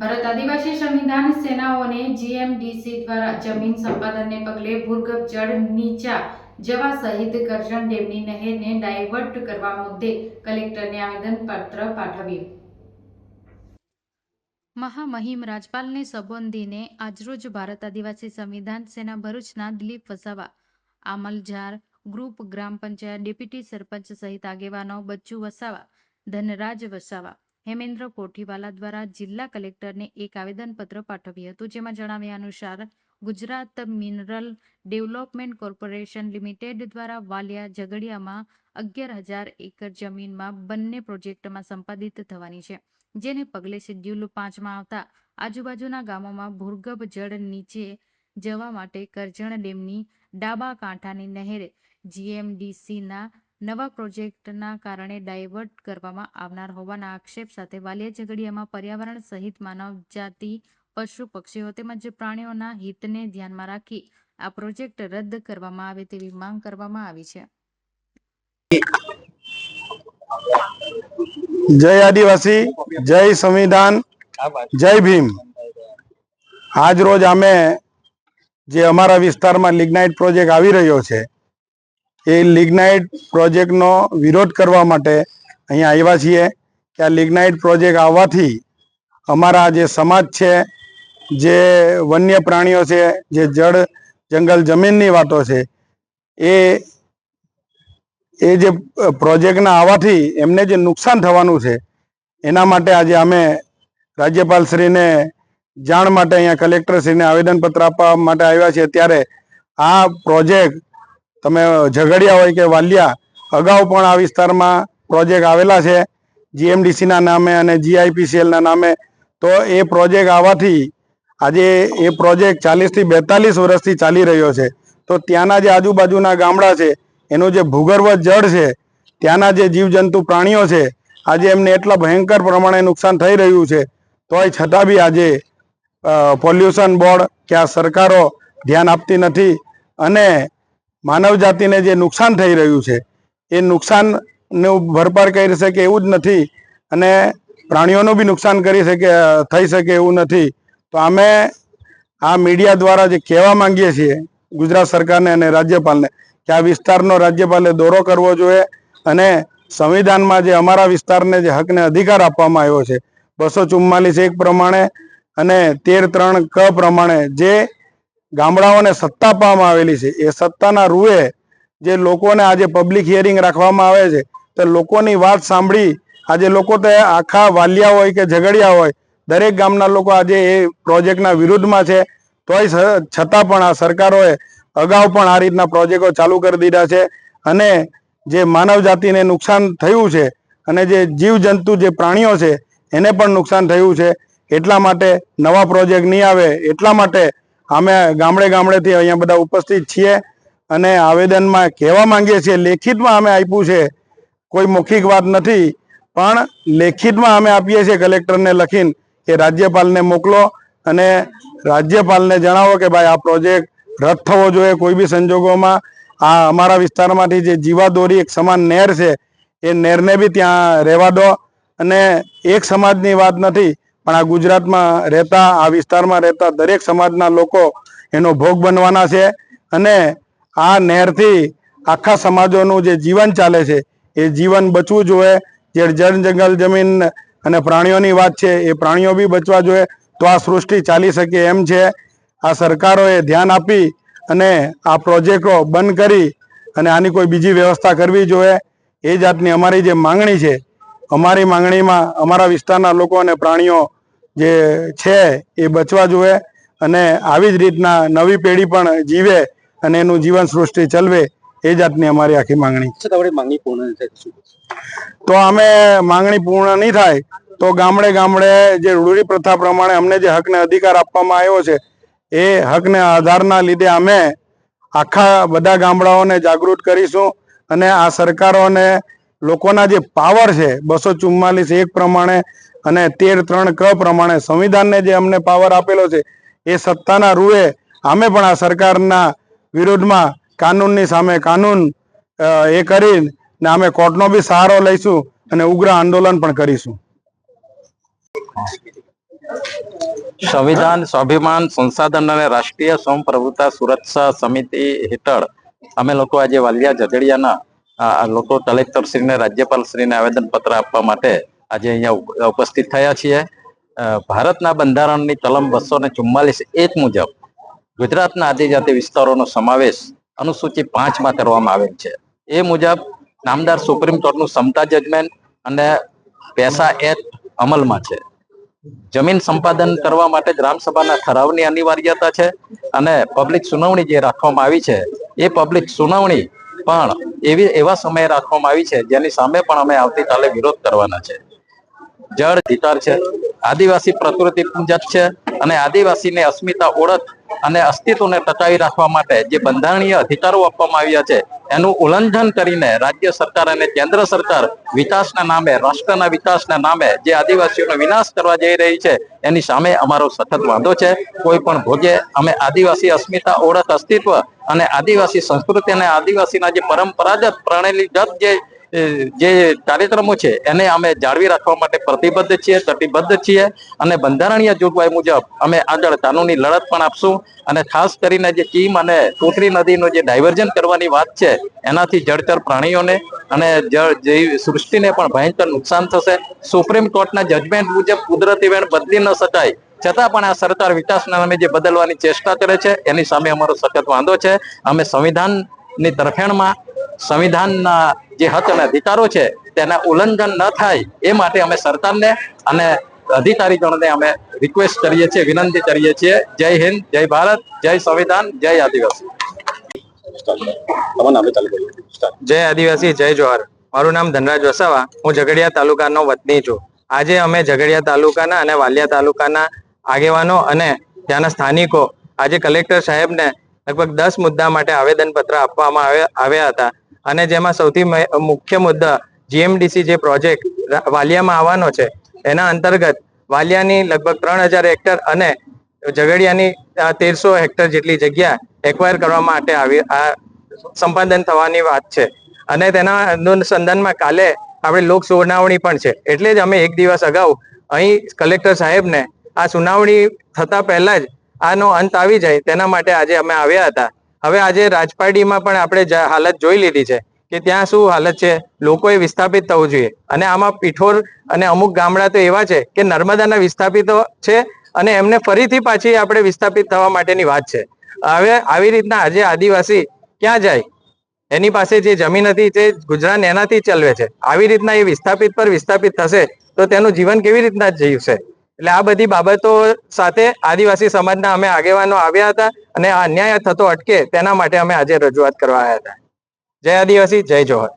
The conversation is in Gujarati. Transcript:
ભારત આદિવાસી સંવિધાન સેનાઓને જીએમડીસી દ્વારા જમીન સંપાદનને પગલે ભૂગર્ભ જળ નીચા જવા સહિત કરજણ ડેમની નહેરને ડાયવર્ટ કરવા મુદ્દે કલેક્ટરને આવેદનપત્ર પાઠવ્યું. મહામહિમ રાજપાલને સંબોધીને આજરોજ ભારત આદિવાસી સંવિધાન સેના ભરૂચના દિલીપ વસાવા આમલજાર ગ્રુપ ગ્રામ પંચાયત ડેપ્યુટી સરપંચ સહિત આગેવાનો બચ્ચુ વસાવા, ધનરાજ વસાવા હેમેન્દ્ર કોઠીવાલા દ્વારા જિલ્લા કલેક્ટરને એક આવેદનપત્ર પાઠવ્યું હતું, જેમાં જણાવ્યા અનુસાર Gujarat mineral development corporation limited દ્વારા વાલિયા ઝઘડિયામાં અગિયાર હજાર એકર જમીનમાં બંને પ્રોજેક્ટમાં સંપાદિત થવાની છે, જેને પગલે શેડ્યુલ પાંચમાં આવતા આજુબાજુના ગામોમાં ભૂર્ગભ જળ નીચે જવા માટે કરજણ ડેમની ડાબા કાંઠાની નહેર જીએમડીસીના નવા પ્રોજેક્ટના કારણે ડાયવર્ટ કરવામાં આવનાર હોવાના આક્ષેપ સાથે વાલિયા ઝઘડિયામાં પર્યાવરણ સહિત માનવ જાતિ પશુ પક્ષીઓ તેમજ પ્રાણીઓના હિતને ધ્યાનમાં રાખી આ પ્રોજેક્ટ રદ કરવામાં આવે તેવી માંગ કરવામાં આવી છે. જય આદિવાસી, જય સંવિધાન, જય ભીમ. આજ રોજ અમે જે અમારા વિસ્તારમાં લિગ્નાઇટ પ્રોજેક્ટ આવી રહ્યો છે એ લિગ્નાઇટ પ્રોજેક્ટનો વિરોધ કરવા માટે અહીંયા આવ્યા છીએ કે આ લિગ્નાઇટ પ્રોજેક્ટ આવવાથી અમારા જે સમાજ છે, જે વન્ય પ્રાણીઓ છે, જે જળ જંગલ જમીનની વાતો છે, એ એ જે પ્રોજેક્ટના આવવાથી એમને જે નુકસાન થવાનું છે, એના માટે આજે અમે રાજ્યપાલશ્રીને જાણ માટે અહીંયા કલેક્ટરશ્રીને આવેદનપત્ર આપવા માટે આવ્યા છીએ. ત્યારે આ પ્રોજેક્ટ તમે ઝઘડિયા હોય કે વાલિયા, અગાઉ પણ આ વિસ્તારમાં પ્રોજેક્ટ આવેલા છે જીએમડીસીના નામે અને જીઆઈપીસીએલના નામે. તો એ પ્રોજેક્ટ આવવાથી આજે એ પ્રોજેક્ટ ચાલીસથી બેતાલીસ વર્ષથી ચાલી રહ્યો છે. તો ત્યાંના જે આજુબાજુના ગામડા છે, એનું જે ભૂગર્ભ જળ છે, ત્યાંના જે જીવજંતુ પ્રાણીઓ છે, આજે એમને એટલા ભયંકર પ્રમાણે નુકસાન થઈ રહ્યું છે. તોય છતાં બી આજે પોલ્યુશન બોર્ડ કે આ સરકારો ધ્યાન આપતી નથી. અને માનવ જાતિને જે નુકસાન થઈ રહ્યું છે, એ નુકસાનનું ભરપાર કરી શકે એવું જ નથી અને પ્રાણીઓનું બી નુકસાન કરી શકે, થઈ શકે એવું નથી. તો અમે આ મીડિયા દ્વારા જે કહેવા માંગીએ છીએ ગુજરાત સરકારને અને રાજ્યપાલને કે આ વિસ્તારનો રાજ્યપાલે દોરો કરવો જોઈએ અને સંવિધાનમાં જે અમારા વિસ્તારને જે હકને અધિકાર આપવામાં આવ્યો છે, બસો ચુમ્માલીસ એક પ્રમાણે અને તેર ત્રણ ક પ્રમાણે જે ગામડાઓને સત્તા આપવામાં આવેલી છે. એ સત્તાના રૂએ જે લોકોને આજે પબ્લિક હિયરિંગ રાખવામાં આવે છે, તો લોકોની વાત સાંભળી, આજે લોકો તો આખા વાલિયા હોય કે ઝઘડિયા હોય, દરેક ગામના લોકો આજે એ પ્રોજેક્ટના વિરુદ્ધમાં છે. તોય છતાં પણ આ સરકારોએ અગાઉ પણ આ રીતના પ્રોજેક્ટો ચાલુ કરી દીધા છે અને જે માનવ જાતિને નુકસાન થયું છે અને જે જીવજંતુ, જે પ્રાણીઓ છે, એને પણ નુકસાન થયું છે. એટલા માટે નવા પ્રોજેક્ટ નહીં આવે, એટલા માટે અમે ગામડે ગામડેથી અહીંયા બધા ઉપસ્થિત છીએ અને આવેદનમાં કહેવા માંગીએ છીએ, લેખિતમાં અમે આપ્યું છે, કોઈ મૌખિક વાત નથી, પણ લેખિતમાં અમે આપીએ છીએ કલેક્ટરને લખીને કે રાજ્યપાલને મોકલો અને રાજ્યપાલને જણાવો કે ભાઈ આ પ્રોજેક્ટ રદ થવો જોઈએ કોઈ બી સંજોગોમાં. આ અમારા વિસ્તારમાંથી જે જીવાદોરી એક સમાન નહેર છે, એ નહેરને બી ત્યાં રહેવા દો. અને એક સમાજની વાત નથી પણ આ ગુજરાતમાં રહેતા, આ વિસ્તારમાં રહેતા દરેક સમાજના લોકો એનો ભોગ બનવાના છે અને આ નહેરથી આખા સમાજોનું જે જીવન ચાલે છે, એ જીવન બચવું જોઈએ. જે જળ જંગલ જમીન અને પ્રાણીઓની વાત છે, એ પ્રાણીઓ બી બચવા જોઈએ. તો આ સૃષ્ટિ ચાલી શકે એમ છે. આ સરકારોએ ધ્યાન આપી અને આ પ્રોજેક્ટો બંધ કરી અને આની કોઈ બીજી વ્યવસ્થા કરવી જોઈએ. એ જાતની અમારી જે માંગણી છે. અમારી માંગણીમાં અમારા વિસ્તારના લોકો અને પ્રાણીઓ જે છે એ બચવા જોઈએ અને આવી જ રીતના નવી પેઢી પણ જીવે અને એનું જીવન સૃષ્ટિ ચલવે એ જાતની અમારી આખી માંગણી. તમારી માંગણી પૂર્ણ તો તો અમે માંગણી પૂર્ણ નહીં થાય તો ગામડે ગામડે જે રૂઢી પ્રથા પ્રમાણે અમને જે હકને અધિકાર આપવામાં આવ્યો છે એ હકને આધારના લીધે અમે આખા બધા ગામડાઓને જાગૃત કરીશું અને આ સરકારોને લોકોના જે પાવર છે બસો ચુમ્માલીસ એક પ્રમાણે અને તેર ત્રણ ક પ્રમાણે સંવિધાનને જે અમને પાવર આપેલો છે, એ સત્તાના રૂએ અમે પણ આ સરકારના વિરોધમાં કાનૂનની સામે કાનૂન એ કરીને અમે કોર્ટનો બી સહારો લઈશું અને ઉગ્ર આંદોલન પણ કરીશું. સંવિધાન, સ્વાભિમાન, સંસાધન અને રાષ્ટ્રીય સ્વયંપ્રભુતા સુરક્ષા સમિતિ હેઠળ અમે લોકો આજે વાલિયા ઝઘડિયાના લોકો કલેક્ટરશ્રીને, રાજ્યપાલશ્રીને રાજ્યપાલ શ્રીને આવેદન પત્ર આપવા માટે આજે અહીંયા ઉપસ્થિત થયા છીએ. ભારતના બંધારણની કલમ બસો ને ચુમ્માલીસ એક મુજબ ગુજરાતના આદિજાતિ વિસ્તારોનો સમાવેશ અનુસૂચિ પાંચમાં કરવામાં આવેલ છે. એ મુજબ નામદાર સુપ્રીમ કોર્ટનું સમતા જજમેન્ટ અને પેસા એક્ટ અમલમાં છે. જમીન સંપાદન કરવા માટે ગ્રામસભાના ઠરાવની અનિવાર્યતા છે અને પબ્લિક સુનાવણી જે રાખવામાં આવી છે, એ પબ્લિક સુનાવણી પણ એવી, એવા સમયે રાખવામાં આવી છે જેની સામે પણ અમે આવતીકાલે વિરોધ કરવાના છે. જળ અધિકાર છે, આદિવાસી પ્રકૃતિ પૂજક છે અને આદિવાસીને અસ્મિતા ઓળખ અને અસ્તિત્વને ટકાવી રાખવા માટે જે બંધારણીય અધિકારો આપવામાં આવ્યા છે, એનું ઉલ્લંઘન કરીને રાજ્ય સરકાર અને કેન્દ્ર સરકાર વિકાસના નામે, રાષ્ટ્રના વિકાસના નામે જે આદિવાસીઓનો વિનાશ કરવા જઈ રહી છે, એની સામે અમારો સખત વાંધો છે. કોઈ પણ ભોગે અમે આદિવાસી અસ્મિતા ઓળખ, અસ્તિત્વ અને આદિવાસી સંસ્કૃતિ અને આદિવાસીના જે પરંપરાગત પ્રણેલીગત જે જે કાર્યક્રમો છે, એને અમે જાળવી રાખવા માટે પ્રતિબદ્ધ છીએ કટિબદ્ધ છીએ અને બંધારણીય જોગવાઈ મુજબ અમે આગળ કાનૂની લડત પણ આપશું અને ખાસ કરીને જે કીમ અને કોટરી નદીનું જે ડાયવર્ઝન કરવાની વાત છે, એનાથી જળચર પ્રાણીઓને અને જળ જેવી સૃષ્ટિને પણ ભયંકર નુકસાન થશે. સુપ્રીમ કોર્ટના જજમેન્ટ મુજબ કુદરતી વેણ બદલી ન શકાય. છતાં પણ આ સરકાર વિકાસના નામે જે બદલવાની ચેષ્ટા કરે છે, એની સામે અમારો સખત વાંધો છે. અમે સંવિધાનની તરફેણમાં સંવિધાનના જે હક અને અધિકારો છે તેના ઉલ્લંઘન ન થાય એ માટે અમે સરકારને અને અધિકારીગણને અમે રિક્વેસ્ટ કરીએ છીએ વિનંતી કરીએ છીએ. જય હિન્દ જય ભારત જય સંવિધાન જય આદિવાસી. જય આદિવાસી જય જોહર. મારું નામ ધનરાજ વસાવા. હું ઝઘડિયા તાલુકાનો વતની છું. આજે અમે ઝઘડિયા તાલુકાના અને વાલિયા તાલુકાના આગેવાનો અને ત્યાંના સ્થાનિકો આજે કલેક્ટર સાહેબને લગભગ દસ મુદ્દા માટે આવેદન પત્ર આપવામાં આવ્યા આવ્યા હતા. અને જેમાં સૌથી મુખ્ય મુદ્દા જીએમડીસી જે પ્રોજેક્ટ વાલિયામાં આવવાનો છે, એના અંતર્ગત વાલિયાની લગભગ ત્રણ હજાર હેક્ટર અને ઝઘડિયાની તેરસો હેક્ટર જેટલી જગ્યા એક્વાયર કરવા માટે આવી, આ સંપાદન થવાની વાત છે. અને તેના અનુસંધાનમાં કાલે આપણે લોક સુનાવણી પણ છે. એટલે જ અમે એક દિવસ અગાઉ અહીં કલેક્ટર સાહેબને આ સુનાવણી થતા પહેલા જ આનો અંત આવી જાય તેના માટે આજે અમે આવ્યા હતા. હવે આજે રાજપારડીમાં પણ આપણે હાલત જોઈ લીધી છે કે ત્યાં શું હાલત છે, લોકોએ વિસ્થાપિત થવું જોઈએ. અને આમાં પીઠોર અને અમુક ગામડા તો એવા છે કે નર્મદાના વિસ્થાપિતો છે અને એમને ફરીથી પાછી આપણે વિસ્થાપિત થવા માટેની વાત છે. હવે આવી રીતના આજે આદિવાસી ક્યાં જાય? એની પાસે જે જમીન હતી તે ગુજરાત એનાથી ચલવે છે. આવી રીતના એ વિસ્થાપિત પર વિસ્થાપિત થશે તો તેનું જીવન કેવી રીતના જીવશે? એટલે આ બધી બાબતો સાથે આદિવાસી સમાજના અમે આગેવાનો આવ્યા હતા અને આ અન્યાય થતો અટકે તેના માટે અમે આજે રજૂઆત કરવા આવ્યા હતા. જય આદિવાસી, જય જોહર.